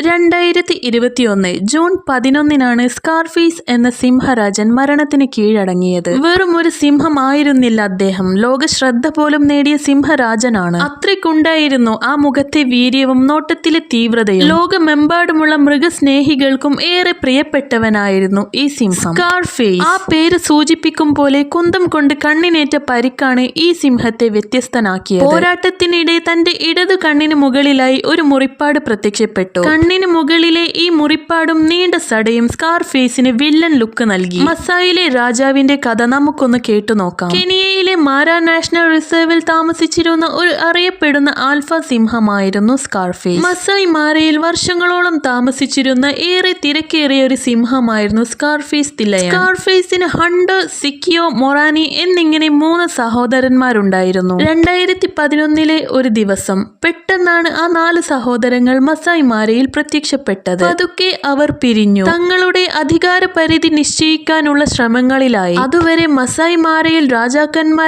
രണ്ടായിരത്തി ഇരുപത്തിയൊന്ന് ജൂൺ പതിനൊന്നിനാണ് സ്കാർഫീസ് എന്ന സിംഹരാജൻ മരണത്തിന് കീഴടങ്ങിയത്. വെറും ഒരു സിംഹമായിരുന്നില്ല അദ്ദേഹം. ലോക ശ്രദ്ധ പോലും നേടിയ സിംഹരാജനാണ്. അത്രയ്ക്കുണ്ടായിരുന്നു ആ മുഖത്തെ വീര്യവും നോട്ടത്തിലെ തീവ്രതയും. ലോകമെമ്പാടുമുള്ള മൃഗസ്നേഹികൾക്കും ഏറെ പ്രിയപ്പെട്ടവനായിരുന്നു ഈ സിംഹം. സ്കാർഫീസ്. ആ പേര് സൂചിപ്പിക്കും പോലെ കുന്തം കൊണ്ട് കണ്ണിനേറ്റ പരിക്കാണ് ഈ സിംഹത്തെ വ്യത്യസ്തനാക്കിയത്. പോരാട്ടത്തിനിടെ തന്റെ ഇടതു കണ്ണിന് മുകളിലായി ഒരു മുറിപ്പാട് പ്രത്യക്ഷപ്പെട്ടു. കണ്ണിന് മുകളിലെ ഈ മുറിപ്പാടും നീണ്ട സടയും സ്കാർ ഫേസിന് വില്ലൻ ലുക്ക് നൽകി. മസായിലെ രാജാവിന്റെ കഥ നമുക്കൊന്ന് കേട്ടു നോക്കാം. കെനിയയിലെ മാര നാഷണൽ റിസർവിൽ താമസിച്ചിരുന്ന ഒരു അറിയപ്പെടുന്ന ആൽഫ സിംഹമായിരുന്നു സ്കാർഫേസ്. മസായി മാരയിൽ വർഷങ്ങളോളം താമസിച്ചിരുന്ന ഏറെ തിരക്കേറിയ ഒരു സിംഹമായിരുന്നു സ്കാർഫേസ് തിലയൻ സ്കാർഫേസിന് ഹണ്ട് സിക്കിയോ മൊറാനി എന്നിങ്ങനെ മൂന്ന് സഹോദരന്മാരുണ്ടായിരുന്നു. രണ്ടായിരത്തി പതിനൊന്നിലെ ഒരു ദിവസം പെട്ടെന്നാണ് ആ നാല് സഹോദരങ്ങൾ മസായി മാരയിൽ പ്രത്യക്ഷപ്പെട്ടത്. അതൊക്കെ അവർ പിരിഞ്ഞു. തങ്ങളുടെ അധികാര പരിധി നിശ്ചയിക്കാനുള്ള ശ്രമങ്ങളിലായി. അതുവരെ മസായി മാരയിൽ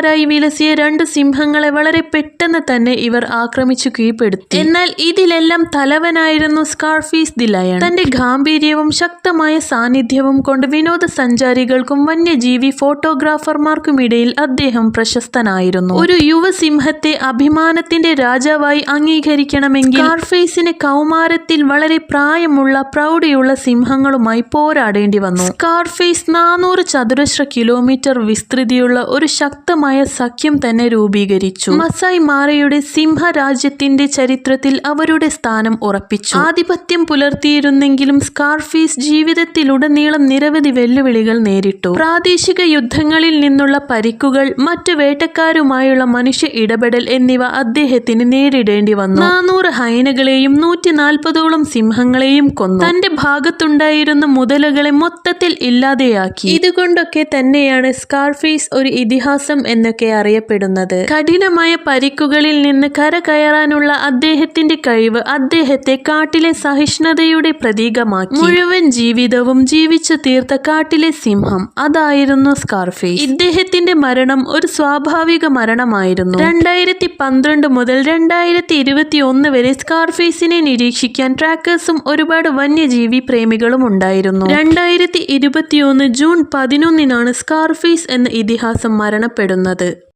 രാജാക്കന്മാരായി വിലസിയ രണ്ട് സിംഹങ്ങളെ വളരെ പെട്ടെന്ന് തന്നെ ഇവർ ആക്രമിച്ചു കീഴ്പ്പെടുത്തി. എന്നാൽ ഇതിലെല്ലാം തലവനായിരുന്നു സ്കാർഫീസ് ദി ലയൺ. തന്റെ ഗാംഭീര്യവും ശക്തമായ സാന്നിധ്യവും കൊണ്ട് വിനോദസഞ്ചാരികൾക്കും വന്യജീവി ഫോട്ടോഗ്രാഫർമാർക്കും ഇടയിൽ അദ്ദേഹം പ്രശസ്തനായിരുന്നു. ഒരു യുവസിംഹത്തെ അഭിമാനത്തിന്റെ രാജാവായി അംഗീകരിക്കണമെങ്കിൽ സ്കാർഫേസിന് കൗമാരത്തിൽ വളരെ പ്രായമുള്ള പ്രൗഢിയുള്ള സിംഹങ്ങളുമായി പോരാടേണ്ടി വന്നു. സ്കാർഫേസ് നാനൂറ് ചതുരശ്ര കിലോമീറ്റർ വിസ്തൃതിയുള്ള ഒരു ശക്തമായ സഖ്യം തന്നെ രൂപീകരിച്ചു. മസായ് മാറയുടെ സിംഹരാജ്യത്തിന്റെ ചരിത്രത്തിൽ അവരുടെ സ്ഥാനം ഉറപ്പിച്ചു. ആധിപത്യം പുലർത്തിയിരുന്നെങ്കിലും സ്കാർഫീസ് ജീവിതത്തിലുടനീളം നിരവധി വെല്ലുവിളികൾ നേരിട്ടു. പ്രാദേശിക യുദ്ധങ്ങളിൽ നിന്നുള്ള പരിക്കുകൾ മറ്റു വേട്ടക്കാരുമായുള്ള മനുഷ്യ ഇടപെടൽ എന്നിവ അദ്ദേഹത്തിന് നേരിടേണ്ടി വന്നു. നാനൂറ് ഹൈനകളെയും നൂറ്റി നാൽപ്പതോളം സിംഹങ്ങളെയും കൊന്നു. തന്റെ ഭാഗത്തുണ്ടായിരുന്ന മുതലകളെ മൊത്തത്തിൽ ഇല്ലാതെയാക്കി. ഇതുകൊണ്ടൊക്കെ തന്നെയാണ് സ്കാർഫീസ് ഒരു ഇതിഹാസം എന്നൊക്കെ അറിയപ്പെടുന്നത്. കഠിനമായ പരിക്കുകളിൽ നിന്ന് കരകയറാനുള്ള അദ്ദേഹത്തിന്റെ കഴിവ് അദ്ദേഹത്തെ കാട്ടിലെ സഹിഷ്ണുതയുടെ പ്രതീകമാക്കി. മുഴുവൻ ജീവിതവും ജീവിച്ചു തീർത്ത കാട്ടിലെ സിംഹം അതായിരുന്നു സ്കാർഫേസ്. ഇദ്ദേഹത്തിന്റെ മരണം ഒരു സ്വാഭാവിക മരണമായിരുന്നു. രണ്ടായിരത്തി പന്ത്രണ്ട് മുതൽ രണ്ടായിരത്തി ഇരുപത്തി ഒന്ന് വരെ സ്കാർഫേസിനെ നിരീക്ഷിക്കാൻ ട്രാക്കേഴ്സും ഒരുപാട് വന്യജീവി പ്രേമികളും ഉണ്ടായിരുന്നു. രണ്ടായിരത്തി ഇരുപത്തിയൊന്ന് ജൂൺ പതിനൊന്നിനാണ് സ്കാർഫേസ് എന്ന ഇതിഹാസം മരണപ്പെടുന്നത്. വരുന്നത്